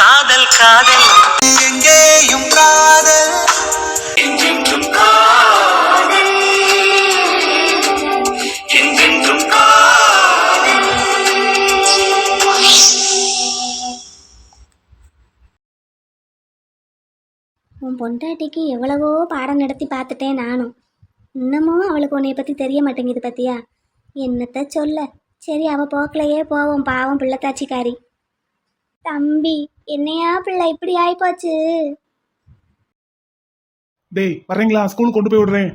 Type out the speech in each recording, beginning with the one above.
காதல் காதல். எங்கேயும் காதல். உன் பொண்டாட்டிக்கு எவ்வளவோ பாடம் நடத்தி பார்த்துட்டேன் நானும். இன்னமும் அவளுக்கு உன்னைய பற்றி தெரிய மாட்டேங்குது பத்தியா? என்னத்த சொல்ல? சரி அவ போக்கிலேயே போவோம் பாவம் பிள்ளைத்தாச்சிக்காரி. தம்பி என்னையா பிள்ளை? இப்படி ஆயிப்போச்சு. டேய் வர்றீங்களா? ஸ்கூல் கொண்டு போய் விடுறேன்.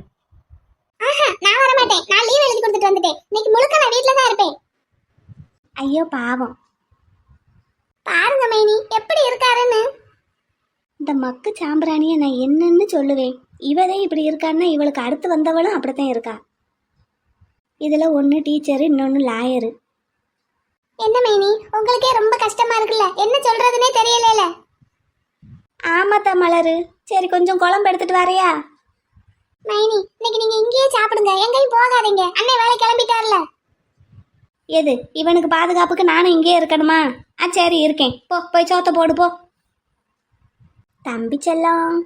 நான் வர மாட்டேன் நான் லீவ் எழுதி கொடுத்துட்டு வந்துட்டேன். இன்னைக்கு முழுக்க நான் வீட்டில் தான் இருப்பேன். ஐயோ பாவம். பாருங்க மைனி எப்படி இருக்காருன்னு. இந்த மக்கு சாம்பிராணியை நான் என்னன்னு சொல்லுவேன். இவதே இப்படி இருக்கான்னா இவளுக்கு அடுத்து வந்தவளும் அப்படித்தான் இருக்கா. இதில் ஒன்று டீச்சரு இன்னொன்று லாயரு என்ன மைனி? உங்களுக்கே ரொம்ப கஷ்டமா இருக்குல்ல? என்ன சொல்றதுனே தெரியல ஆமாத்தா மலரு. சரி கொஞ்சம் குழம்பு எடுத்துட்டு வரையா? மைனி இன்னைக்கு நீங்க இங்கேயே சாப்பிடுங்க. எங்கேயும் போகாதீங்க. அண்ணன் வேலை கிளம்பிட்டார்ல. எது? இவனுக்கு பாதுகாப்புக்கு நானும் இங்கேயே இருக்கணுமா? ஆ சரி இருக்கேன். போ போய் சோத்த போடு போ. தம்பி செல்லம்.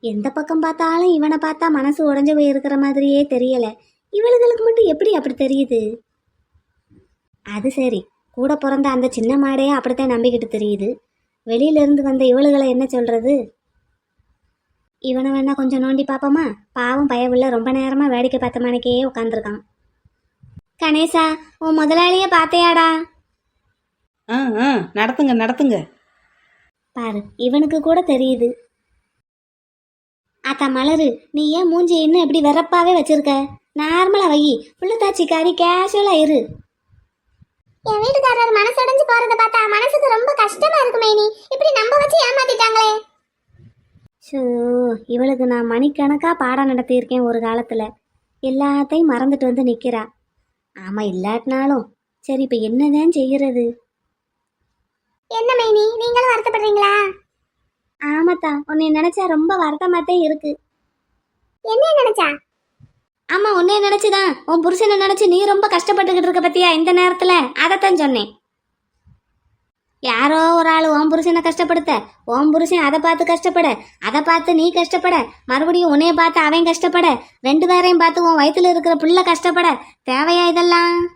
எந்த பக்கம் பார்த்தாலும் இவனை பார்த்தா மனசு உடைஞ்சு போய் இருக்கிற மாதிரியே தெரியல. இவளுகளுக்கு மட்டும் எப்படி அப்படி தெரியுது? அது சரி. கூட பிறந்த அந்த சின்ன மாடே அப்படித்தான் நம்பிக்கிட்டு தெரியுது. வெளியில இருந்து வந்த இவளுகளை என்ன சொல்றது? இவனை வேணா கொஞ்சம் நோண்டி பார்ப்போமா? பாவம் பயவுள்ள ரொம்ப நேரமா வேடிக்கை பார்த்த மணிக்கே உட்காந்துருக்கான் கணேசா உன் முதலாளிய பார்த்தையாடா? ஆ ஆ நடத்துங்க நடத்துங்க. பாரு இவனுக்கு கூட தெரியுது. அத்தா மலரு நீ ஏன் மூஞ்சி இன்னும் இப்படி வெறப்பாவே வச்சிருக்க? நார்மலா வை. புள்ளத்தாச்சிக்காரி கேஷுவலா இரு. என் வீட்டுக்காரர் மனசடைஞ்சு போறத பார்த்தா மனசுக்கு ரொம்ப கஷ்டமா இருக்கு மைனி. இப்படி நம்ப வச்சு ஏமாத்திட்டாங்களே. ஷோ இவளுக்கு நான் மணிக்கணக்கா பாடம் நடத்தியிருக்கேன் ஒரு காலத்துல. எல்லாத்தையும் மறந்துட்டு வந்து நிக்கிறா. ஆமா இல்லாட்டினாலும். சரி இப்ப என்னதான் செய்யறது? என்ன மைனி? நீங்களும் வருத்தப்படுறீங்களா? ஆமாத்தா உன்னை நினைச்சா ரொம்ப வருத்தமாத்தான் இருக்கு. என்ன நினைச்சா? ஆமா உன்னை நினைச்சுதான். உன் புருஷனை நினைச்சு நீ ரொம்ப கஷ்டப்பட்டுக்கிட்டு இருக்க பத்தியா இந்த நேரத்துல? அதைத்தான் சொன்னேன். யாரோ ஒரு ஆள் உன் புருஷனை கஷ்டப்படுத்த உன் புருஷன் அதை பார்த்து கஷ்டப்பட அதை பார்த்து நீ கஷ்டப்பட மறுபடியும் உன்னைய பார்த்து அவன் கஷ்டப்பட ரெண்டு பேரையும் பார்த்து உன் வயித்துல இருக்கிற புள்ள கஷ்டப்பட. தேவையா இதெல்லாம்?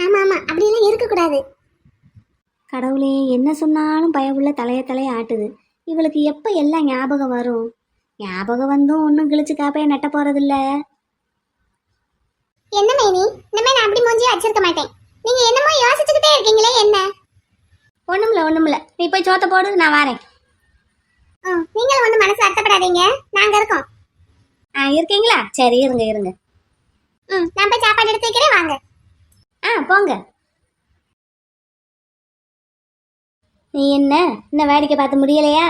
ஆமா ஆமா அப்படியெல்லாம் இருக்கக்கூடாது. கடவுளே என்ன சொன்னாலும் பயவுள்ள தலைய தலைய ஆட்டுது. இவளுக்கு எப்போ எல்லாம் ஞாபகம் வரும்? ஞாபகம் வந்தும் ஒன்றும் கிழிச்சு காப்பைய நட்ட போறதில்ல. என்ன மேனி? இனிமே நான் அப்படி மூஞ்சியே வச்சிருக்க மாட்டேன். நீங்க என்னமோ யோசிச்சுக்கிட்டே இருக்கீங்களே என்ன? ஒண்ணுமில்ல ஒண்ணுமில்ல. நீ போய் சோத்த போடு நான் வரேன். நீங்களும் ஒன்றும் மனசு வருத்தப்படாதீங்க. நாங்க இருக்கோம். ஆ இருக்கீங்களா? சரி இருங்க இருங்க. ம் நான் போய் சாப்பாடு எடுத்து வைக்கிறேன் வாங்க. ஆ போங்க. நீ என்ன? இன்னும் வேடிக்கை பார்த்து முடியலையா?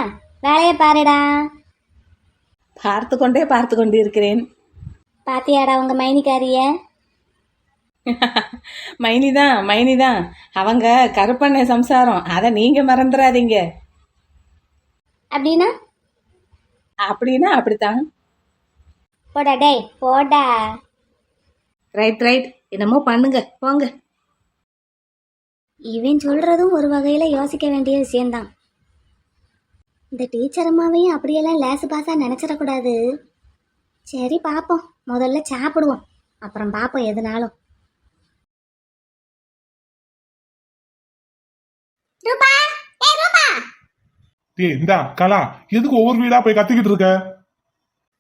வேலையை பாருடா. பார்த்து கொண்டே பார்த்து கொண்டு இருக்கிறேன் பாத்தியாடா உங்க மைனிக்காரிய? மைனி தான் மைனி தான் அவங்க கருப்பண்ணை சம்சாரம். அதை நீங்க மறந்துடாதீங்க. அப்படின்னா? அப்படின்னா அப்படித்தான். போடா டேய் போடா. Right right. என்னமோ பண்ணுங்க போங்க. இவன் சொல்றதும் ஒரு வகையில யோசிக்க வேண்டிய விஷயம்தான். இந்த டீச்சர் அம்மாவையும் அப்படியெல்லாம் லேசு பாசா நினைச்சிடக்கூடாது. சரி பார்ப்போம் முதல்ல சாப்பிடுவோம். அப்புறம் பார்ப்போம் எதுனாலும். ரூபா! ஏ ரூபா! டேய் இந்தா கலா எதுக்கு ஒவ்வொரு வீடா போய் கத்திக்கிட்டு இருக்க?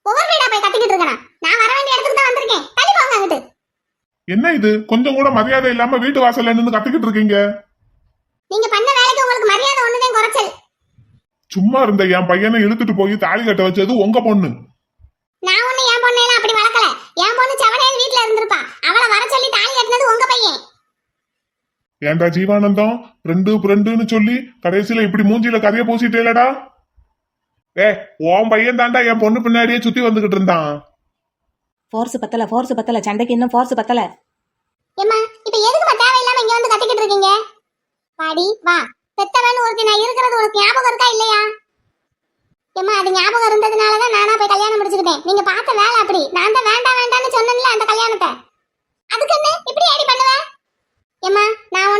ஒவ்வொரு வீடா போய் கத்திக்கிட்டு இருக்கேன்? நான் வர வேண்டிய இடத்துக்கு தான் வந்திருக்கேன். தள்ளி போங்க அங்கிட்டு. என்ன இது? கொஞ்சம் கூட மரியாதை இல்லாம வீட்டு வாசல்ல நின்று கத்திக்கிட்டு இருக்கீங்க? நீங்க பண்ண வேலைக்கு உங்களுக்கு மரியாதை ஒண்ணுதான் குறைச்சல் சும்மா இருந்த என் பையனை இழுத்துட்டு போய் தாலி கட்ட வச்சது உங்க பொண்ணு. நான் ஒண்ணு என் பொண்ணையெல்லாம் அப்படி வளர்க்கல. என் பொண்ணு செவனேன்னு வீட்ல இருந்திருப்பா. அவளை வர சொல்லி தாலி கட்டினது உங்க பையன். ஏன்டா ஜீவானந்தம்? ரெண்டு ரெண்டுன்னு சொல்லி கடைசியில இப்படி மூஞ்சில கதைய பூசிட்டேலடா? ஏ உன் பையன் தாண்டா என் பொண்ணு பின்னாடியே சுத்தி வந்துகிட்டு இருந்தான். ஃபோர்ஸ் பத்தல ஃபோர்ஸ் பத்தல. சண்டைக்கு இன்னும் ஃபோர்ஸ் பத்தல. ஏம்மா இப்ப எதுக்குமா தேவையில்லாம இங்க வந்து கத்திக்கிட்டு இருக்கீங்க? வாடி வா. பெத்தவன் ஒருத்தி நான் இருக்கிறது உனக்கு ஞாபகம் இருக்கா இல்லையா? ஏம்மா அது ஞாபகம் இருந்ததுனால தான் நானா போய் கல்யாணம் முடிச்சுக்கிட்டேன். நீங்க பார்த்த வேலை அப்படி. நான் தான் வேண்டாம் வேண்டாம்னு சொன்னேன்ல அந்த கல்யாணத்தை. அதுக்கு என்ன? இப்படி ஏடி பண்ணுவேன் ஏம்மா நான்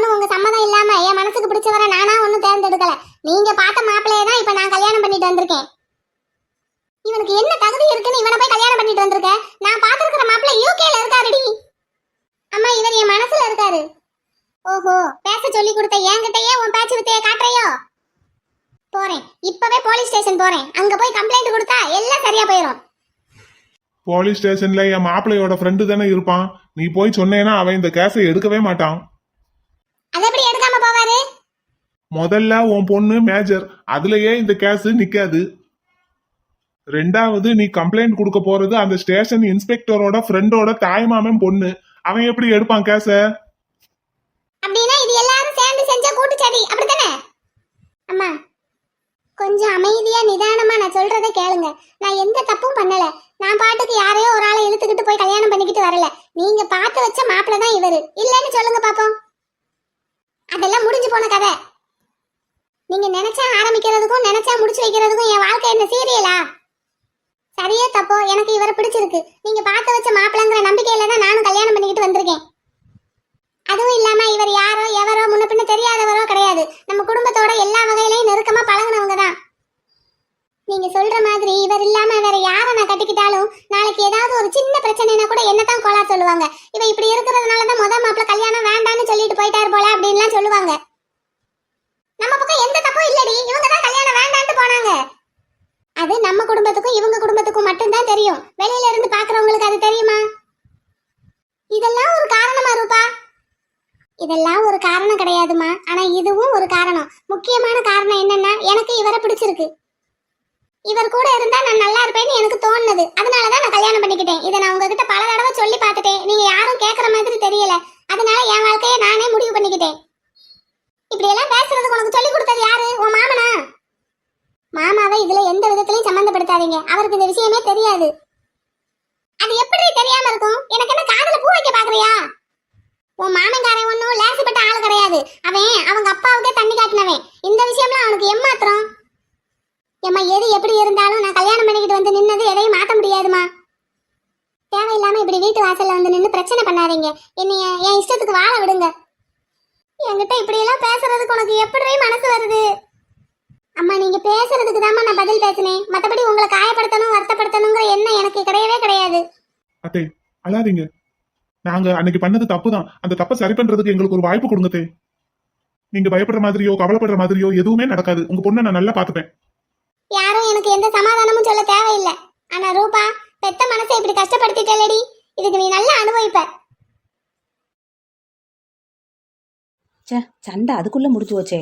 ஒன்றும் தேர்ந்தெடுக்கல. நீங்க பார்த்த மாப்பிள்ளையே தான் இப்ப நான் கல்யாணம் பண்ணிட்டு வந்திருக்கேன். இவனுக்கு என்ன தகுதி இருக்குன்னு இவனை போய் கல்யாணம் பண்ணிட்டு வந்திருக்கேன் நான் பார்த்துருக்கிற மாப்பிள்ளை யூகேல இருக்காருடி. அம்மா இவர் என் மனசுல இருக்காரு. ஓஹோ பேச சொல்லி கொடுத்த என்கிட்டயே உன் பேச்சு வித்தைய காட்டுறையோ? போறேன். இப்பவே போலீஸ் ஸ்டேஷன் போறேன். அங்க போய் கம்ப்ளைண்ட் கொடுத்தா எல்லாம் சரியா போயிடும் போலீஸ் ஸ்டேஷன்ல என் மாப்பிள்ளையோட ஃப்ரெண்டு தானே இருப்பான். நீ போய் சொன்னேன்னா அவன் இந்த கேஸை எடுக்கவே மாட்டான். அது எப்படி எடுக்காம போவாரு முதல்ல உன் பொண்ணு மேஜர் அதுலயே இந்த கேஸ் நிக்காது. ரெண்டாவது நீ கம்ப்ளைண்ட் கொடுக்க போறது அந்த ஸ்டேஷன் இன்ஸ்பெக்டரோட ஃப்ரெண்டோட தாய்மாமன் பொண்ணு. அவன் எப்படி எடுப்பான் கேஸ அப்படின்னா இது எல்லாரும் சேர்ந்து செஞ்ச கூட்டுச்சதி அப்படித்தானே அம்மா கொஞ்சம் அமைதியா நிதானமா நான் சொல்றத கேளுங்க. நான் எந்த தப்பும் பண்ணல. நான் பாட்டுக்கு யாரையோ ஒரு ஆளை இழுத்துக்கிட்டு போய் கல்யாணம் பண்ணிக்கிட்டு வரல. நீங்க பார்த்து வச்ச மாப்பிள்ள தான் இவரு. இல்லைன்னு சொல்லுங்க பாப்போம். அதெல்லாம் முடிஞ்சு போன கதை. நீங்க நினைச்சா ஆரம்பிக்கிறதுக்கும் நினைச்சா முடிச்சு வைக்கிறதுக்கும் என் வாழ்க்கை என்ன சீரியலா? சரியே தப்போ எனக்கு இவரை பிடிச்சிருக்கு. நீங்க பார்த்து வச்ச மாப்பிள்ளங்கிற நம்பிக்கையில தான் நானும் கல்யாணம் பண்ணிக்கிட்டு வந்திருக்கேன். அதுவும் இல்லாம இவர் யாரோ எவரோ முன்ன பின்ன தெரியாதவரோ கிடையாது. நம்ம குடும்பத்தோட எல்லா வகையிலையும் நெருக்கமா பழகுனவங்க தான் நீங்க சொல்ற மாதிரி இவர் இல்லாம வேற யார நான் கட்டிக்கிட்டாலும் நாளைக்கு ஏதாவது ஒரு சின்ன பிரச்சனைனா கூட என்னதான் கோலா சொல்லுவாங்க. இவ இப்படி இருக்கிறதுனால தான் முத மாப்பிள்ள கல்யாணம் வேண்டாம்னு சொல்லிட்டு போயிட்டாரு போல அப்படின்லாம் சொல்லுவாங்க. நம்ம பக்கம் எந்த தப்பும் இல்லடி. இவங்க தான் கல்யாணம் வேண்டாம்னு போனாங்க. அது நம்ம குடும்பத்துக்கும் இவங்க குடும்பத்துக்கும் மட்டும்தான் தெரியும். வெளியில இருந்து பாக்குறவங்களுக்கு அது தெரியுமா? இதெல்லாம் ஒரு காரணமா ரூபா. இதெல்லாம் ஒரு காரணம் கிடையாதுமா. ஆனா இதுவும் ஒரு காரணம். முக்கியமான காரணம் என்னன்னா எனக்கு இவரை பிடிச்சிருக்கு. இவர் கூட இருந்தா நான் நல்லா இருப்பேன்னு எனக்கு தோணுது. அதனாலதான் நான் கல்யாணம் பண்ணிக்கிட்டேன். இதை நான் உங்ககிட்ட பல தடவை சொல்லி பார்த்துட்டேன். நீங்க யாரும் கேட்கற மாதிரி தெரியல. அதனால என் வாழ்க்கையை நானே முடிவு பண்ணிக்கிட்டேன். இப்படி எல்லாம் பேசுறதுக்கு உனக்கு சொல்லி கொடுத்தது யாரு? உன் மாமனா? மாமாவை இதுல எந்த விதத்திலையும் சம்மந்தப்படுத்தாதீங்க. அவருக்கு இந்த விஷயமே தெரியாது. அது எப்படி தெரியாம இருக்கும்? எனக்கு என்ன காதல பூ வைக்க பாக்குறியா? உன் மாமன்காரன் ஒன்றும் லேசுப்பட்ட ஆள் கிடையாது. அவன் அவங்க அப்பாவுக்கே தண்ணி காட்டினவன். இந்த விஷயம்லாம் அவனுக்கு எம்மாத்திரம்? ஏம்மா எது எப்படி இருந்தாலும் நான் கல்யாணம் பண்ணிக்கிட்டு வந்து நின்னது எதையும் மாற்ற முடியாதுமா தேவையில்லாம இப்படி வீட்டு வாசல்ல வந்து நின்று பிரச்சனை பண்ணாதீங்க. என்னைய என் இஷ்டத்துக்கு வாழ விடுங்க. என்கிட்ட இப்படி எல்லாம் பேசுறதுக்கு உனக்கு எப்படி மனசு வருது? அம்மா நீங்க பேசுறதுக்கு தாம்மா நான் பதில் பேசினேன். மத்தபடி உங்களை காயப்படுத்தணும் வருத்தப்படுத்தணுங்கிற எண்ணம் எனக்கு கிடையவே கிடையாது. அழாதீங்க. நாங்க அன்னைக்கு பண்ணது தப்பு தான் அந்த தப்பை சரி பண்றதுக்கு எங்களுக்கு ஒரு வாய்ப்பு கொடுங்க அத்தே. நீங்க பயப்படுற மாதிரியோ கவலைப்படுற மாதிரியோ எதுவுமே நடக்காது. உங்க பொண்ணை நான் நல்லா பாத்துப்பேன் யாரும் எனக்கு எந்த சமாதானமும் சொல்ல தேவையில்லை. ஆனா ரூபா பெத்த மனசை இப்படி கஷ்டப்படுத்திட்டேலடி இதுக்கு நீ நல்லா அனுபவிப்ப. ச்சே சண்டை அதுக்குள்ள முடிச்சு வச்சே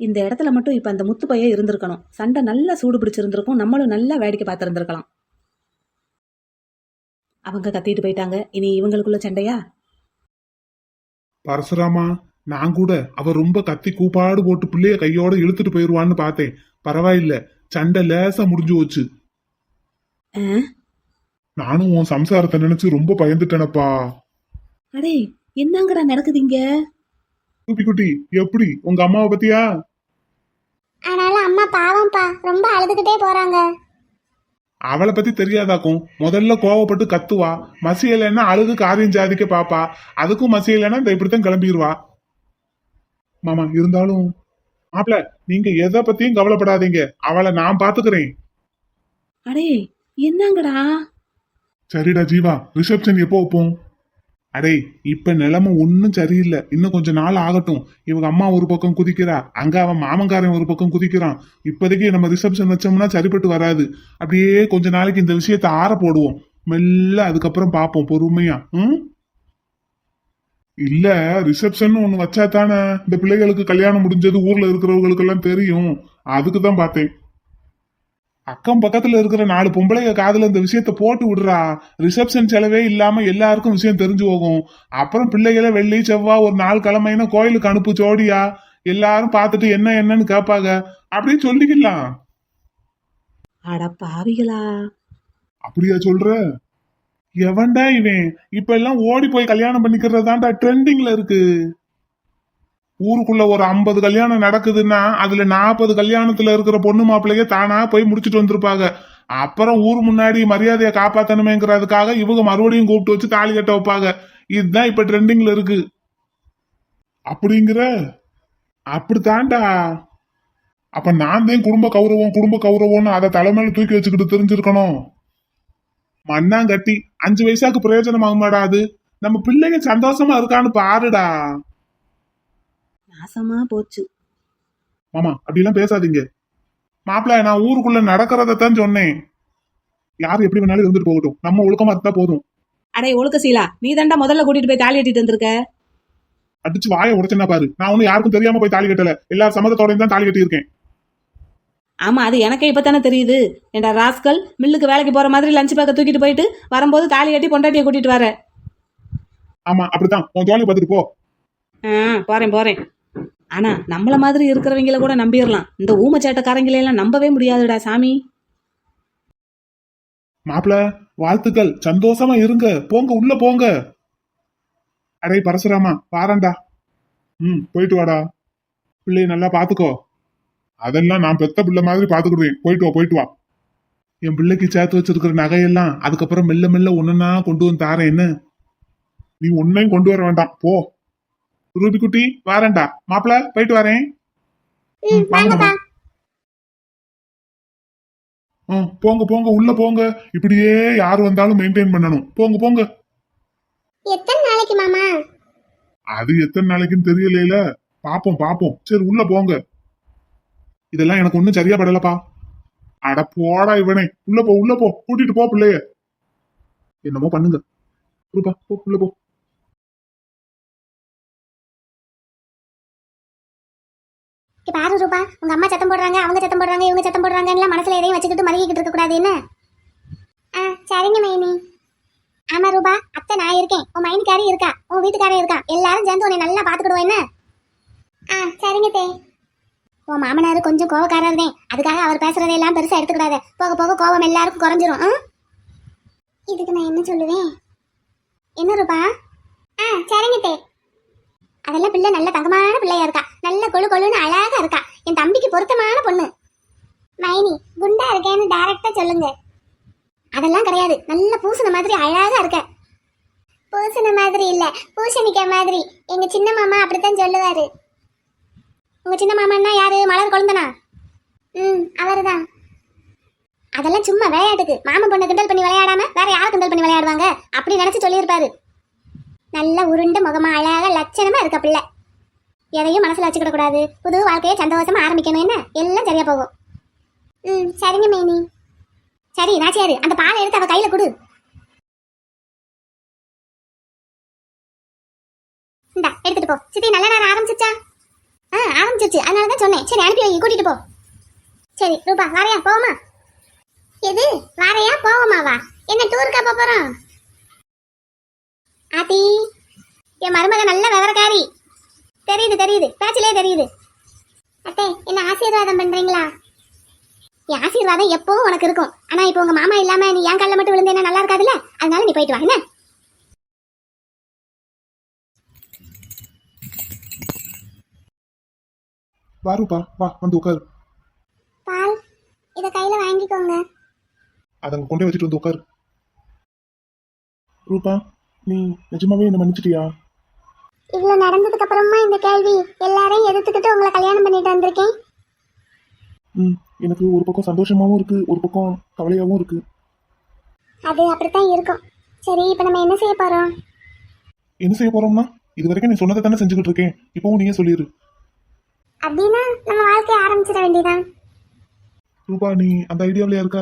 இந்த இடத்துல மட்டும் இப்ப அந்த முத்து பையன் இருந்திருக்கணும். சண்டை நல்லா சூடு பிடிச்சிருந்திருக்கும். நம்மளும் நல்லா வேடிக்கை பார்த்துருந்துருக்கலாம். அவங்க கத்திட்டு போயிட்டாங்க. இனி இவங்களுக்குள்ள சண்டையா? பரசுராமா நான் கூட அவ ரொம்ப கத்தி கூப்பாடு போட்டு பிள்ளைய கையோட இழுத்துட்டு போயிருவான்னு பார்த்தேன். பரவாயில்ல சண்டை லேசா முடிஞ்சு போச்சு. ஆ? நானும் உன் சம்சாரத்தை நினைச்சு ரொம்ப பயந்துட்டேனப்பா. அடே என்னங்கடா நடக்குது இங்க? குட்டி குட்டி எப்படி? உங்க அம்மாவை பத்தியா? ஆனாலும் அம்மா பாவம்ப்பா ரொம்ப அழுதுகிட்டே போறாங்க. அவளை பத்தி தெரியாதாக்கும். முதல்ல கோவப்பட்டு கத்துவா. மசியலைன்னா அழுது காரியம் சாதிக்க பாப்பா. அதுக்கும் மசியலைன்னா இந்த இப்படித்தான் கிளம்பிடுவா மாமா இருந்தாலும் மாப்ள நீங்க எதை பத்தியும் கவலைப்படாதீங்க. அவளை நான் பாத்துக்கிறேன். அடே என்னங்கடா? சரிடா ஜீவா ரிசப்ஷன் எப்போ வைப்போம்? அடே இப்ப நிலைமை ஒன்றும் சரியில்லை. இன்னும் கொஞ்ச நாள் ஆகட்டும். இவங்க அம்மா ஒரு பக்கம் குதிக்கிறா. அங்க அவன் மாமன்காரன் ஒரு பக்கம் குதிக்கிறான். இப்போதைக்கு நம்ம ரிசப்ஷன் வச்சோம்னா சரிப்பட்டு வராது. அப்படியே கொஞ்ச நாளைக்கு இந்த விஷயத்த ஆற போடுவோம். மெல்ல அதுக்கப்புறம் பார்ப்போம். பொறுமையா. ம்? இல்ல ரிசப்ஷன் ஒண்ணு வச்சா தானே இந்த பிள்ளைகளுக்கு கல்யாணம் முடிஞ்சது ஊர்ல இருக்கிறவங்களுக்கு எல்லாம் தெரியும். அதுக்கு தான் பார்த்தேன். அக்கம் பக்கத்துல இருக்கிற நாலு பொம்பளைங்க காதுல இந்த விஷயத்த போட்டு விடுறா. ரிசப்ஷன் செலவே இல்லாம எல்லாருக்கும் விஷயம் தெரிஞ்சு போகும். அப்புறம் பிள்ளைகளை வெள்ளி செவ்வாய் ஒரு நாள் கிழமைன்னா கோயிலுக்கு அனுப்பு ஜோடியா. எல்லாரும் பார்த்துட்டு என்ன என்னன்னு கேட்பாங்க. அப்படின்னு சொல்லிக்கலாம் அட பாவிகளா. அப்படியா சொல்ற? எவன்டா இவன்? இப்ப எல்லாம் ஓடி போய் கல்யாணம் பண்ணிக்கிறதாண்டா ட்ரெண்டிங்ல இருக்கு. ஊருக்குள்ள ஒரு ஐம்பது கல்யாணம் நடக்குதுன்னா அதுல நாற்பது கல்யாணத்துல இருக்கிற பொண்ணு மாப்பிள்ளைய தானா போய் முடிச்சிட்டு வந்திருப்பாங்க. அப்புறம் ஊர் முன்னாடி மரியாதையை காப்பாத்தணுமேங்கிறதுக்காக இவங்க மறுபடியும் கூப்பிட்டு வச்சு தாலி கட்ட வைப்பாங்க. இதுதான் இப்ப ட்ரெண்டிங்ல இருக்கு. அப்படிங்கிற? அப்படித்தான்டா. அப்ப நான் தான் குடும்ப கௌரவம் குடும்ப கௌரவம்னு அதை தலைமையில தூக்கி வச்சுக்கிட்டு தெரிஞ்சிருக்கணும். மண்ணாங்கட்டி அஞ்சு வயசாக்கு பிரயோஜனம் ஆகுமாடா அது? நம்ம பிள்ளைங்க சந்தோஷமா இருக்கான்னு பாருடா. நாசமா போச்சு. மாமா அப்படிலாம் பேசாதீங்க. மாப்பிள்ள நான் ஊருக்குள்ள நடக்கிறத தான் சொன்னேன். யார் எப்படி வேணாலும் இருந்துட்டு போகட்டும். நம்ம ஒழுக்கமா இருந்தா போதும். அடே ஒழுக்க சீலா. நீ தாண்டா முதல்ல கூட்டிட்டு போய் தாலி கட்டிட்டு வந்திருக்க? அடிச்சு வாயை உடைச்சனா பாரு. நான் ஒன்னும் யாருக்கும் தெரியாம போய் தாலி கட்டல. எல்லா சம்மதத்தோடையும் தான் தாலி கட்டி இருக்கேன் ஆமா அது எனக்கே இப்பதானே தெரியுது. ஏண்டா ராஸ்கல் மில்லுக்கு வேலைக்கு போற மாதிரி லஞ்ச் பேக்கை தூக்கிட்டு போயிட்டு வரும்போது தாலி கட்டி பொண்டாட்டியை கூட்டிட்டு வர? ஆமா அப்படித்தான். உன் தோழி பார்த்துட்டு போ. ஆ போறேன் போறேன். ஆனா நம்மள மாதிரி இருக்கிறவங்கள கூட நம்பிடலாம் இந்த ஊமச்சேட்டக்காரங்களை எல்லாம் நம்பவே முடியாதுடா சாமி. மாப்பிள வாழ்த்துக்கள். சந்தோஷமா இருங்க. போங்க உள்ள போங்க. அரே பரசுராமா வாரண்டா. ம் போயிட்டு வாடா. பிள்ளைய நல்லா பாத்துக்கோ அதெல்லாம் நான் பெத்த பிள்ளை மாதிரி பாத்துக்கிடுவேன் போயிட்டு வா போயிட்டு வா. என் பிள்ளைக்கு சேர்த்து வச்சிருக்கிற நகையெல்லாம் அதுக்கப்புறம் மெல்ல மெல்ல ஒண்ணுன்னா கொண்டு வந்து தாரேன்னு. நீ ஒன்னையும் கொண்டு வர வேண்டாம். போ. ரூபி குட்டி வாரேன்டா. மாப்பிள போயிட்டு வரேன். போங்க போங்க உள்ள போங்க. இப்படியே யார் வந்தாலும் மெயின்டைன் பண்ணணும். போங்க போங்க. எத்தனை நாளைக்கு மாமா? அது எத்தனை நாளைக்குன்னு தெரியல பாப்போம் பாப்போம். சரி உள்ள போங்க. இதெல்லாம் எனக்கு ஒண்ணும் சரியா படலப்பா. அட போடா இவனே. உள்ள போ உள்ள போ. கூட்டிட்டு போ பிள்ளைய. என்னமோ பண்ணுங்க. ரூபா போ உள்ள போ. இங்க பாரு ரூபா? உங்க அம்மா சத்தம் போடுறாங்க அவங்க சத்தம் போடுறாங்க இவங்க சத்தம் போடுறாங்கன்னு மனசுல எதையும் வச்சுக்கிட்டு மதிக்கிட்டு இருக்க கூடாது என்ன? ஆ சரிங்க மைனி. ஆமா ரூபா அத்தை நான் இருக்கேன். உன் மைனிக்காரி இருக்கா? உன் வீட்டுக்காரன் இருக்கா? எல்லாரும் சேர்ந்து உன்னை நல்லா பாத்துக்கிடுவோம் என்ன? ஆ சரிங்க தே. உன் மாமனார் கொஞ்சம் கோவக்காரர் தான். அதுக்காக அவர் பேசுறதையெல்லாம் பெருசா எடுத்துக்கூடாது. போக போக கோவம் எல்லாருக்கும் குறைஞ்சிரும் ஆ? இதுக்கு நான் என்ன சொல்லுவேன்? என்ன ரூபா? ஆ சரிங்க தே. அதெல்லாம் பிள்ளை நல்ல தங்கமான பிள்ளையா இருக்கா? நல்ல கொழு கொழுன்னு அழகா இருக்கா? என் தம்பிக்கு பொருத்தமான பொண்ணு. மைனி குண்டா இருக்கேன்னு டைரக்டா சொல்லுங்க. அதெல்லாம் கிடையாது. நல்ல பூசின மாதிரி அழகா இருக்க. பூசின மாதிரி இல்ல. பூசணிக்க மாதிரி. எங்க சின்ன மாமா அப்படித்தான் சொல்லுவாரு. உங்க சின்ன மாமான்னா யாரு? மலர் குழந்தனா? ம் அவர்தான். அதெல்லாம் சும்மா விளையாட்டுக்கு. மாமன் பொண்ணை கிண்டல் பண்ணி விளையாடாம வேற யார் கிண்டல் பண்ணி விளையாடுவாங்க? அப்படி நினைச்சு சொல்லியிருப்பாரு. நல்ல உருண்டு முகமா அழகா லட்சணமா இருக்க பிள்ளை. எதையும் மனசுல வச்சுக்கிட கூடாது. புது வாழ்க்கையை சந்தோஷமா ஆரம்பிக்கணும் என்ன? எல்லாம் சரியா போகும். ம் சரிங்க மேனி. சரி நாச்சியாரு அந்த பாலை எடுத்து அவ கையில கொடு. இந்தா எடுத்துட்டு போ. சித்தி நல்ல நேரம் ஆரம்பிச்சிச்சா ஆ ஆரம்பிச்சிருச்சு. அதனால தான் சொன்னேன். சரி அனுப்பி வை கூட்டிட்டு போ. சரி ரூபா வாரையா போவோமா? எது? வாரையா போவோமாவா? என்ன டூருக்கா போறோம்? ஆத்தி. என் மருமக நல்ல விவரக்காரி. தெரியுது தெரியுது. பேச்சிலே தெரியுது. அத்தை என்ன ஆசீர்வாதம் பண்றீங்களா? என் ஆசீர்வாதம் எப்பவும் உனக்கு இருக்கும். ஆனா இப்போ உங்க மாமா இல்லாம நீ என் கல்ல மட்டும் விழுந்தேன்னா நல்லா இருக்காதுல்ல? அதனால நீ போயிட்டு வா என்ன? வா ரூபா வா வந்து உட்காரு. பால் இத கையில வாங்கிக்கோங்க. அதை அங்க கொண்டே வச்சுட்டு வந்து உட்காரு. ரூபா நீ நிஜமாவே என்ன மன்னிச்சிட்டியா? இவ்வளவு நடந்ததுக்கு அப்புறமா இந்த கேள்வி எல்லாரையும் எதிர்த்துக்கிட்டு உங்களை கல்யாணம் பண்ணிட்டு வந்திருக்கேன். ம் எனக்கு ஒரு பக்கம் சந்தோஷமாவும் இருக்கு ஒரு பக்கம் கவலையாவும் இருக்கு. அது அப்படித்தான் இருக்கும். சரி இப்போ நம்ம என்ன செய்ய போறோம்? என்ன செய்ய போறோம்னா இது வரைக்கும் நீ சொன்னதை தானே செஞ்சுக்கிட்டு இருக்கேன். இப்பவும் நீயே சொல்லிடு அப்படின்னா நம்ம வாழ்க்கைய ஆரம்பிச்சிட வேண்டியதான் ரூபா நீ அந்த ஐடியாவிலயா இருக்க?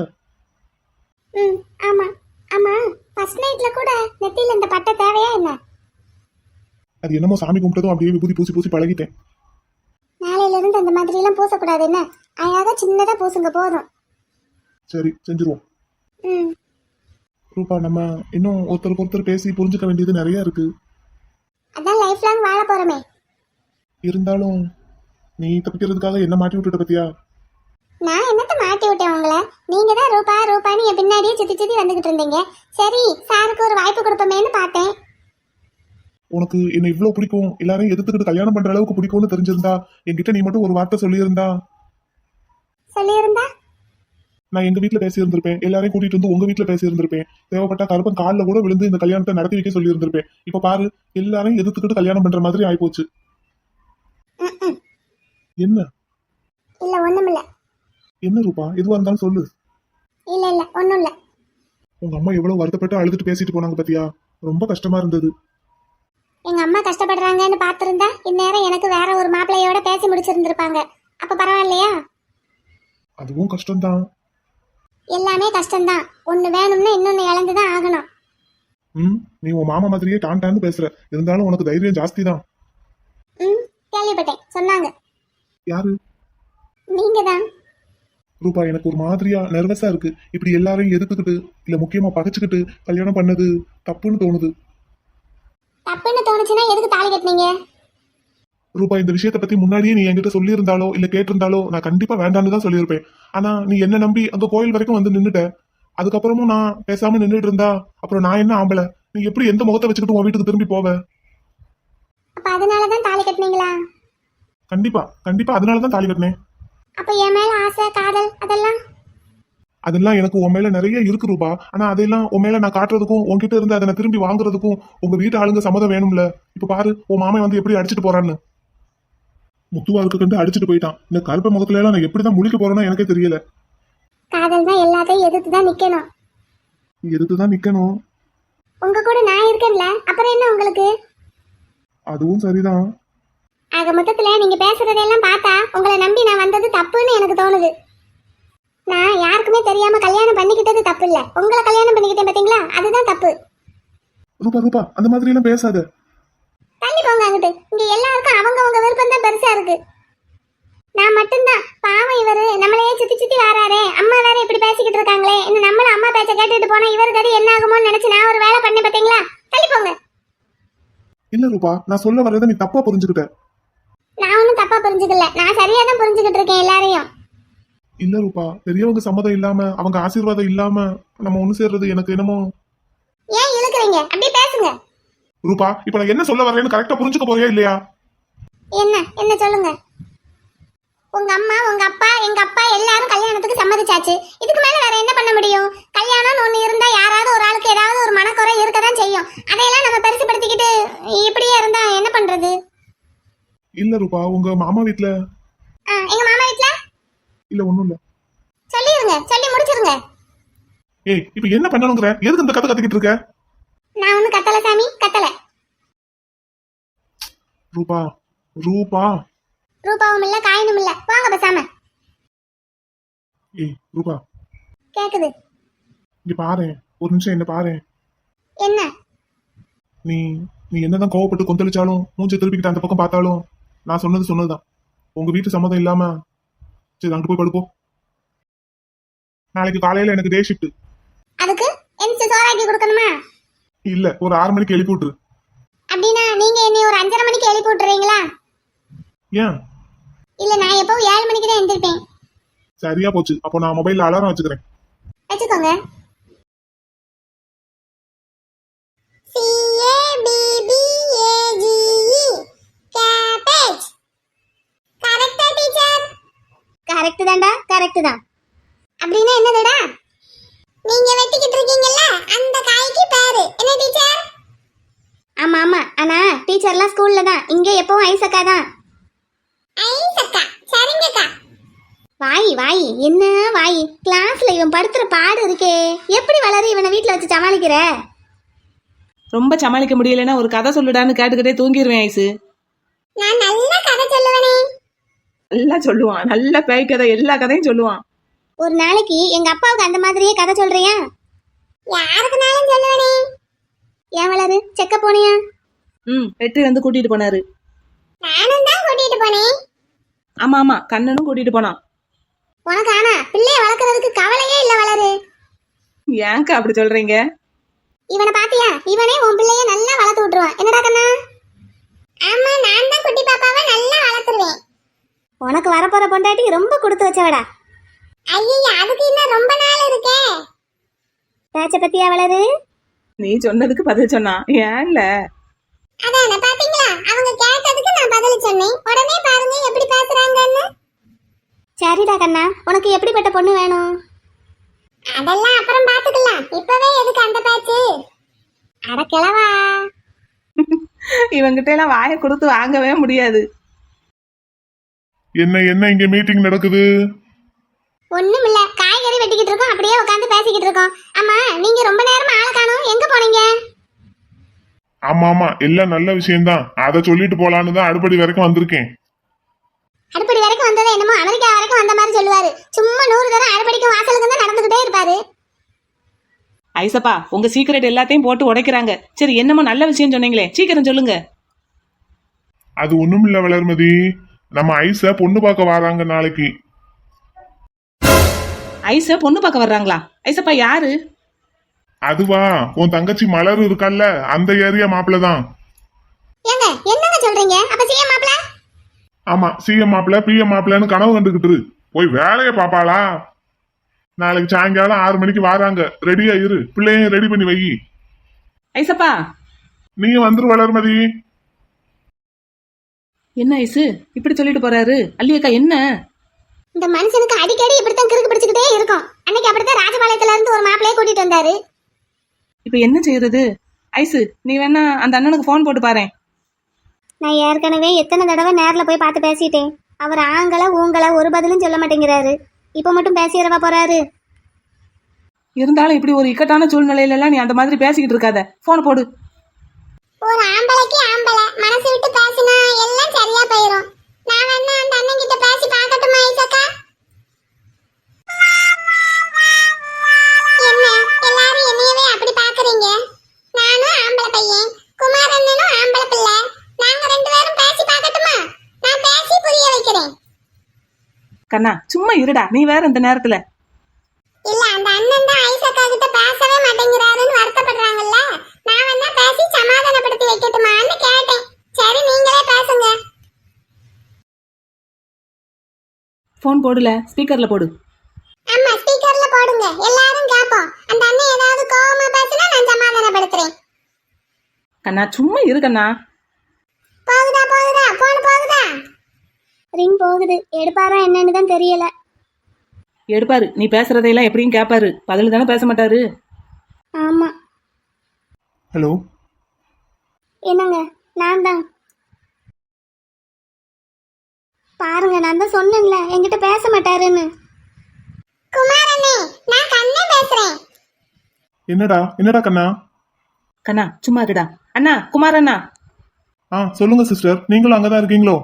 ம் ஆமா. ஆமா ஃபர்ஸ்ட் நைட்ல கூட நெத்தியில இந்த பட்டை தேவையா என்ன? அது என்னமோ சாமி கும்பிட்டதும் அப்படியே விபூதி பூசி பூசி பழகிட்டேன். நாளையில இருந்து அந்த மாதிரி எல்லாம் பூசக்கூடாது என்ன? அழகா சின்னதா பூசுங்க போதும். சரி செஞ்சிருவோம். ம். ரூபா நம்ம இன்னும் ஒருத்தருக்கு ஒருத்தர் பேசி புரிஞ்சுக்க வேண்டியது நிறைய இருக்கு. அதான் லைஃப் லாங் வாழ போறோமே. இருந்தாலும் நீ தப்பிக்கிறதுக்காக என்ன மாட்டி விட்டுட்ட பத்தியா? நான் என்னத்த மாட்டி விட்டேன் உங்களை? நீங்க தான் ரூபா ரூபான்னு என் பின்னாடியே சுத்தி சுத்தி வந்துகிட்டு இருந்தீங்க. சரி சாருக்கு ஒரு வாய்ப்பு கொடுப்போமேன்னு பார்த்தேன். உனக்கு என்ன இவ்வளவு பிடிக்கும்? எல்லாரையும் எதிர்த்துக்கிட்டு கல்யாணம் பண்ற அளவுக்கு பிடிக்கும்னு தெரிஞ்சிருந்தா என்கிட்ட நீ மட்டும் ஒரு வார்த்தை சொல்லியிருந்தா? சொல்லியிருந்தா? நான் எங்க வீட்ல பேசி இருந்திருப்பேன் எல்லாரையும் கூட்டிட்டு வந்து உங்க வீட்ல பேசி இருந்திருப்பேன் தேவைப்பட்ட கருப்பன் காலில் கூட விழுந்து இந்த கல்யாணத்தை நடத்தி வைக்க சொல்லி இருந்திருப்பேன் இப்ப பாரு எல்லாரையும் எதிர்த்துக்கிட்டு கல்யாணம் பண்ற மாதிரி ஆயிப்போச்சு. என்ன? இல்ல ஒண்ணுமில்ல. என்ன ரூபா? எதுவா இருந்தாலும் சொல்லு. இல்ல இல்ல ஒண்ணும் இல்ல. உங்க அம்மா எவ்வளவு வருத்தப்பட்டு அழுதுட்டு பேசிட்டு போனாங்க பாத்தியா? ரொம்ப கஷ்டமா இருந்தது. எங்க அம்மா கஷ்டப்படுறாங்கன்னு பார்த்திருந்தா இந்நேரம் எனக்கு வேற ஒரு மாப்பிள்ளையோட பேசி முடிச்சிருந்திருப்பாங்க. அப்ப பரவாயில்லையா? அதுவும் கஷ்டம்தான். எல்லாமே கஷ்டம்தான். ஒண்ணு வேணும்னா இன்னொன்னு இழந்துதான் ஆகணும். ம் நீ உன் மாமா மாதிரியே டான் டான்னு பேசுற. இருந்தாலும் உனக்கு தைரியம் ஜாஸ்தி தான் ம் கேள்விப்பட்டேன். சொன்னாங்க. யாரு? நீங்க தான் ரூபா எனக்கு ஒரு மாதிரியா நர்வஸா இருக்கு. இப்படி எல்லாரையும் எதிர்த்துக்கிட்டு இல்ல முக்கியமா பகைச்சுக்கிட்டு கல்யாணம் பண்ணது தப்புன்னு தோணுது. தப்புன்னு தோணுச்சுன்னா எதுக்கு தாலி கட்டினீங்க? ரூபா இந்த விஷயத்த பத்தி முன்னாடியே நீ என்கிட்ட சொல்லியிருந்தாலோ இல்ல கேட்டிருந்தாலோ நான் கண்டிப்பா வேண்டான்னு தான் சொல்லியிருப்பேன். ஆனா நீ என்ன நம்பி அங்க கோயில் வரைக்கும் வந்து நின்னுட்ட. அதுக்கப்புறமும் நான் பேசாம நின்னுட்டு இருந்தா அப்புறம் நான் என்ன ஆம்பளை? நீ எப்படி எந்த முகத்தை வச்சுக்கிட்டு உன் வீட்டுக்கு திரும்பி போவ? அப்ப அதனாலதான் தாலி கட்டினீங்களா? கண்டிப்பா கண்டிப்பா அதனாலதான் தாலி கட்டினேன். அப்ப என் மேல ஆசை காதல் அதெல்லாம்? அதெல்லாம் எனக்கு உன் மேல நிறைய இருக்கு ரூபா. ஆனா அதெல்லாம் உன் மேல நான் காட்டுறதுக்கும் உன்கிட்ட இருந்து அதை நான் திரும்பி வாங்குறதுக்கும் உங்க வீட்டு ஆளுங்க சம்மதம் வேணும்ல. இப்ப பாரு உன் மாமன் வந்து எப்படி அடிச்சிட்டு போறான்னு. முத்துவா இருக்க கண்டு அடிச்சிட்டு போயிட்டான். இந்த கருப்பை முகத்துல எல்லாம் நான் எப்படிதான் முழிக்க போறேன்னு எனக்கே தெரியல. காதல் தான் எல்லாத்தையும் எதிர்த்து தான் நிக்கணும். நீ எதுக்குதான் நிக்கணும். உங்க கூட நான் இருக்கேன்ல அப்புறம் என்ன உங்களுக்கு? அதுவும் சரிதான். ஆக மொத்தத்துல நீங்க பேசுறதெல்லாம் பார்த்தா உங்களை நம்பி நான் வந்தது தப்புன்னு எனக்கு தோணுது. நான் யாருக்குமே தெரியாம கல்யாணம் பண்ணிக்கிட்டது தப்பு இல்ல உங்களை கல்யாணம் பண்ணிக்கிட்டேன் பாத்தீங்களா? அதுதான் தப்பு. ரூபா ரூபா அந்த மாதிரி எல்லாம் பேசாத. தள்ளி போங்க அங்கிட்டு. இங்க எல்லாருக்கும் அவங்க அவங்க விருப்பம் தான் பெருசா இருக்கு. நான் மட்டும்தான். பாவம் இவரு. நம்மளையே சுத்தி சுத்தி வராரே. அம்மா வேற இப்படி பேசிக்கிட்டு இருக்காங்களே. இன்னும் நம்மளும் அம்மா பேச்ச கேட்டுட்டு போனா இவரு கடி என்ன ஆகுமோன்னு நினைச்சு நான் ஒரு வேலை பண்ணேன் பாத்தீங்களா? தள்ளி போங்க. இல்ல ரூபா நான் சொல்ல வர்றதை நீ தப்பா புரிஞ்சுக்கிட்ட. நான் ஒன்றும் தப்பா புரிஞ்சுக்கல. நான் சரியா தான் புரிஞ்சுக்கிட்டு இருக்கேன் எல்லாரையும். இல்ல ரூபா பெரியவங்க சம்மதம் இல்லாம அவங்க ஆசீர்வாதம் இல்லாம நம்ம ஒண்ணு சேர்றது எனக்கு என்னமோ? ஏன் இழுக்குறீங்க? அப்படியே பேசுங்க. ரூபா இப்ப நான் என்ன சொல்ல வர்றேன்னு கரெக்டா புரிஞ்சுக்க போறியா இல்லையா? என்ன? என்ன சொல்லுங்க? உங்க அம்மா உங்க அப்பா எங்க அப்பா எல்லாரும் கல்யாணத்துக்கு சம்மதிச்சாச்சு. இதுக்கு மேல வேற என்ன பண்ண முடியும்? கல்யாணம்னு ஒண்ணு இருந்தா யாராவது ஒரு ஆளுக்கு ஏதாவது ஒரு மனக்குறை இருக்கதான் செய்யும். அதையெல்லாம் நம்ம பெருசுப்படுத்திக்கிட்டு இப்படியே இருந்தா என்ன பண்றது? இல்ல ரூபா உங்க மாமா வீட்ல? எங்க மாமா வீட்ல? இல்ல ஒண்ணும் இல்ல. சொல்லிருங்க சொல்லி முடிச்சிருங்க. ஏய் இப்ப என்ன பண்ணணுங்கிற? எதுக்கு இந்த கதை கத்திக்கிட்டு இருக்க? நான் ஒண்ணு கத்தல சாமி கத்தல. ரூபா ரூபா. ரூபாவும் இல்ல காயினும் இல்ல. வாங்க பேசாம. ஏய் ரூபா. கேக்குது. இங்க பாரேன் ஒரு நிமிஷம் என்ன பாரேன் என்ன? நீ நீ என்னதான் கோவப்பட்டு கொந்தளிச்சாலும் மூஞ்ச திருப்பிக்கிட்டு அந்த பக்கம் பார்த்தாலும் நான் சொன்னது சொன்னதுதான். உங்க வீட்டு சம்மதம் இல்லாம சரி அங்கிட்டு போய் படுப்போம். நாளைக்கு காலையில எனக்கு டே ஷிஃப்ட் அதுக்கு எந்த சோறாக்கி கொடுக்கணுமா? இல்ல ஒரு ஆறு மணிக்கு எழுப்பி விட்டுரு. அப்படின்னா நீங்க என்னை ஒரு அஞ்சரை மணிக்கு எழுப்பி விட்டுறீங்களா? ஏன்? இல்ல நான் எப்பவும் ஏழு மணிக்கு தான் எந்திரிப்பேன். சரியா போச்சு. அப்போ நான் மொபைல்ல அலாரம் வச்சுக்கிறேன். வச்சுக்கோங்க. தான் அப்படின்னா என்னதுடா? நீங்க வெட்டிக்கிட்டு இருக்கீங்கல்ல அந்த காய்க்கு பேரு. என்ன டீச்சர்? ஆமா ஆமா. ஆனா டீச்சர்லாம் ஸ்கூல்ல தான். இங்க எப்பவும் ஐசக்கா தான். ஐசக்கா? சரிங்கக்கா. வாய் வாய். என்ன வாய்? கிளாஸ்ல இவன் படுத்துற பாடு இருக்கே. எப்படி வளர இவனை வீட்ல வச்சு சமாளிக்கிற? ரொம்ப சமாளிக்க முடியலன்னா ஒரு கதை சொல்லுடான்னு கேட்டுக்கிட்டே தூங்கிடுவேன் ஐசு. நான் நல்ல கதை சொல்லுவனே. நல்லா சொல்லுவான். நல்ல பேய் கதை எல்லா கதையும் சொல்லுவான். ஒரு நாளைக்கு எங்க அப்பாவுக்கு அந்த மாதிரியே கதை சொல்றியா? யாருக்குனாலும் சொல்லுவனே. ஏன் வளரு? செக்க போனியா? ம் வெற்றி வந்து கூட்டிட்டு போனாரு. நானும் தான் கூட்டிட்டு போனேன். ஆமா ஆமா கண்ணனும் கூட்டிட்டு போனான். உனக்கு ஆனா பிள்ளைய வளர்க்கறதுக்கு கவலையே இல்ல வளரு. ஏன்க்கா அப்படி சொல்றீங்க? இவனை பாத்தியா? இவனே உன் பிள்ளைய நல்லா வளர்த்து விட்டுருவான். என்னடா கண்ணா? ஆமா நான் தான் குட்டி பாப்பாவை நல்லா வளர்த்துருவேன். உனக்கு வரப்போற பொண்டாட்டி ரொம்ப கொடுத்து வச்சவடா. ஐயா அதுக்கு இன்னும் ரொம்ப நாள் இருக்கே. பேச்ச பத்தியா வளரு? நீ சொன்னதுக்கு பதில் சொன்னான் ஏன்ல அதான பாத்தீங்களா? அவங்க கேட்டதுக்கு நான் பதில் சொன்னேன். உடனே பாருங்க எப்படி பேசுறாங்கன்னு. சரிடா கண்ணா உனக்கு எப்படிப்பட்ட பொண்ணு வேணும்? அதெல்லாம் அப்புறம் பாத்துக்கலாம். இப்பவே எதுக்கு அந்த பேச்சு? அட கிளவா இவங்கிட்ட எல்லாம் வாயை கொடுத்து வாங்கவே முடியாது. என்ன என்ன இங்க மீட்டிங் நடக்குது? ஒண்ணும் இல்ல காய்கறி வெட்டிக்கிட்டு இருக்கோம். அப்படியே உட்காந்து பேசிக்கிட்டு இருக்கோம். ஆமா நீங்க ரொம்ப நேரமா ஆளை காணோம். எங்க போனீங்க? ஆமா ஆமா. எல்லாம் நல்ல விஷயம்தான். அதை சொல்லிட்டு போலான்னு தான் அடுப்படி வரைக்கும் வந்திருக்கேன். அடுப்படி வரைக்கும் வந்தது என்னமோ அமெரிக்கா வரைக்கும் வந்த மாதிரி சொல்லுவாரு. சும்மா நூறு தரம் அடுப்படிக்கும் வாசலுக்கு தான் நடந்துகிட்டே இருப்பாரு. ஐசப்பா உங்க சீக்கிரட் எல்லாத்தையும் போட்டு உடைக்கிறாங்க. சரி என்னமோ நல்ல விஷயம் சொன்னீங்களே. சீக்கிரம் சொல்லுங்க. அது ஒண்ணும் இல்ல வளர்மதி. நம்ம ஐஸ பொண்ணு பார்க்க வராங்க நாளைக்கு. ஐச பொண்ணு பார்க்க வர்றாங்களா? ஐசப்பா யாரு? அதுவா உன் தங்கச்சி மலர் இருக்கால்ல அந்த ஏரியா மாப்பிள்ள தான். ஏங்க என்னங்க சொல்றீங்க? அப்ப சிஎம் மாப்ள ஆமா சிஎம் மாப்பிள்ள பிஎம் மாப்பிள்ளன்னு கனவு கண்டுகிட்டு. போய் வேலையை பாப்பாளா? நாளைக்கு சாயங்காலம் ஆறு மணிக்கு வராங்க. ரெடியா இரு. பிள்ளையும் ரெடி பண்ணி வை. ஐசப்பா நீங்க வந்துரு வளர்மதி. என்ன ஐசு? இப்படி சொல்லிட்டு போறாரு. அல்லியக்கா என்ன? இந்த மனுஷனுக்கு அடிக்கடி இப்படித்தான் கிறுக்கு பிடிச்சுக்கிட்டே இருக்கும். அன்னைக்கு அப்படித்தான் ராஜபாளையத்துல இருந்து ஒரு மாப்பிளைய கூட்டிட்டு வந்தாரு. இப்ப என்ன செய்யறது? ஐசு நீ வேணா அந்த அண்ணனுக்கு ஃபோன் போட்டு பாரேன். நான் ஏற்கனவே எத்தனை தடவை நேர்ல போய் பார்த்து பேசிட்டேன். அவர் ஆங்கள ஊங்கள ஒரு பதிலும் சொல்ல மாட்டேங்கிறாரு. இப்ப மட்டும் பேசிடவா போறாரு? இருந்தாலும் இப்படி ஒரு இக்கட்டான சூழ்நிலையில எல்லாம் நீ அந்த மாதிரி பேசிக்கிட்டு இருக்காத. போன் போடு. ஒரு ஆம்பளைக்கு ஆம்பளை. மனசு விட்டு பேசினா எல்லாம் சரியா போயிடும் நான் வேணா அந்த அண்ணன் கிட்ட பேசி பார்க்கட்டுமா ஐசக்கா? என்ன எல்லாரும் என்னையவே அப்படி பாக்குறீங்க நானும் ஆம்பளை பையன். குமார் அண்ணனும் ஆம்பளை பிள்ளை. நாங்க ரெண்டு பேரும் பேசி பார்க்கட்டுமா? நான் பேசி புரிய வைக்கிறேன். கண்ணா சும்மா இருடா. நீ வேற இந்த நேரத்துல. இல்ல அந்த அண்ணன் தான் ஐசக்கா கிட்ட பேசவே மாட்டேங்கிறாருன்னு வருத்தப்படுறாங்கல்ல? நான் வேணா பேசி சமாதானப்படுத்தி வைக்கட்டுமான்னு கேட்டேன். சரி நீங்களே பேசுங்க. ஃபோன் போடுல. ஸ்பீக்கர்ல போடு. ஆமா ஸ்பீக்கர்ல போடுங்க. எல்லாரும் கேப்போம். அந்த அண்ணன் ஏதாவது கோவமா பேசினா நான் சமாதானப்படுத்துறேன். கண்ணா சும்மா இரு கண்ணா. போகுதா போகுதா? போன் போகுதா? ரிங் போகுது. எடுப்பாரா என்னன்னு தான் தெரியல. எடுப்பாரு. நீ பேசுறதையெல்லாம் எப்படியும் கேட்பாரு பதில் தானே பேச மாட்டாரு. ஆமா. ஹலோ? என்னங்க நான் தான் பாருங்க நான் தான் சொன்னேன்ல என்கிட்ட பேச மாட்டாருன்னு. குமாரண்ணே நான் கண்ணே பேசுறேன். என்னடா என்னடா கண்ணா? கண்ணா சும்மா இருடா. அண்ணா குமார் அண்ணா ஆ சொல்லுங்க சிஸ்டர். நீங்களும் அங்கதான் இருக்கீங்களோ?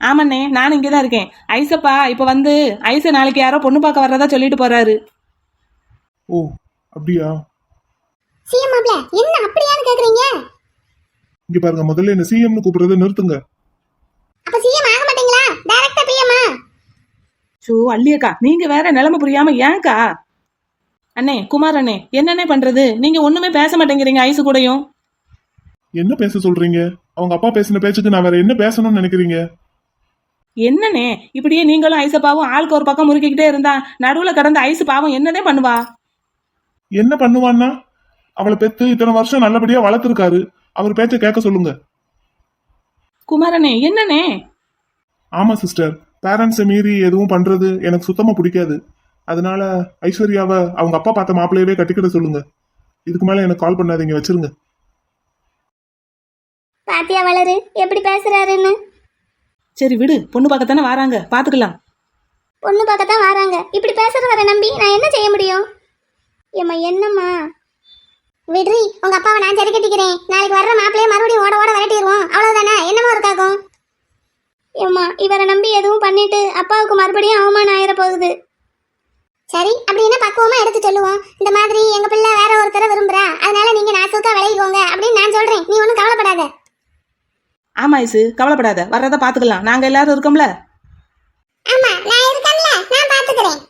ஆமாண்ணே நானும் இங்கே தான் இருக்கேன். ஐசப்பா இப்போ வந்து ஐச நாளைக்கு யாரோ பொண்ணு பார்க்க வர்றதா சொல்லிட்டு போறாரு. ஓ அப்படியா? சிஎம் மாப்ள என்ன அப்படியான்னு கேக்குறீங்க? இங்க பாருங்க முதல்ல என்ன சிஎம்னு கூப்பிடுறதை நிறுத்துங்க. அப்ப சிஎம் ஆக மாட்டீங்களா? டைரக்டா பிஎம்மா ஷோ அல்லியக்கா நீங்க வேற நிலைமை புரியாம ஏன்க்கா? அண்ணே குமார் அண்ணே என்னண்ணே பண்றது? நீங்க ஒண்ணுமே பேச மாட்டேங்கிறீங்க ஐசு கூடயும். என்ன பேச சொல்றீங்க? அவங்க அப்பா பேசின பேச்சுக்கு நான் வேற என்ன பேசணும்னு நினைக்கிறீங்க? என்னண்ணே இப்படியே நீங்களும் ஐசப்பாவும் ஆளுக்கு ஒரு பக்கம் முறுக்கிக்கிட்டே இருந்தா நடுவுல கடந்த ஐசு பாவம் என்னதே பண்ணுவா? என்ன பண்ணுவான்னா? அவளை பெத்து இத்தனை வருஷம் நல்லபடியா வளர்த்துருக்காரு. அவர் பேச்ச கேட்க சொல்லுங்க. குமாரண்ணே என்னண்ணே ஆமா சிஸ்டர் பேரண்ட்ஸை மீறி எதுவும் பண்றது எனக்கு சுத்தமா பிடிக்காது. அதனால ஐஸ்வர்யாவை அவங்க அப்பா பார்த்த மாப்பிள்ளையவே கட்டிக்கிட சொல்லுங்க. இதுக்கு மேல எனக்கு கால் பண்ணாதீங்க வச்சிருங்க. பாத்தியா வளரு? எப்படி பேசுறாருன்னு? சரி விடு. பொண்ணு பார்க்கத்தானே வராங்க. பாத்துக்கலாம் பொண்ணு பார்க்கத்தான் வராங்க. இப்படி பேசுறவரை நம்பி நான் என்ன செய்ய முடியும்? ஏம்மா என்னம்மா? விட்ரி உங்க அப்பாவை நான் சரி கட்டிக்கிறேன். நாளைக்கு வர்ற மாப்பிள்ளைய மறுபடியும் ஓட ஓட விரட்டிடுவோம். அவ்வளவுதானே? என்னமோ இருக்காக்கும் ஏம்மா இவரை நம்பி எதுவும் பண்ணிட்டு அப்பாவுக்கு மறுபடியும் அவமானம் ஆயிர போகுது. சரி அப்படின்னா பக்குவமா எடுத்து சொல்லுவோம்? இந்த மாதிரி எங்க பிள்ளை வேற ஒருத்தரை விரும்புறா. அதனால நீங்க நாசுக்கா விலகிக்கோங்க அப்படின்னு நான் சொல்றேன். நீ ஒன்றும் கவலைப்படாத. ஆமா ஐசு கவலைப்படாத. வர்றத பாத்துக்கலாம் நாங்க எல்லாரும் இருக்கோம்ல? ஆமா நான் இருக்கேன்ல. நான் பாத்துக்கிறேன்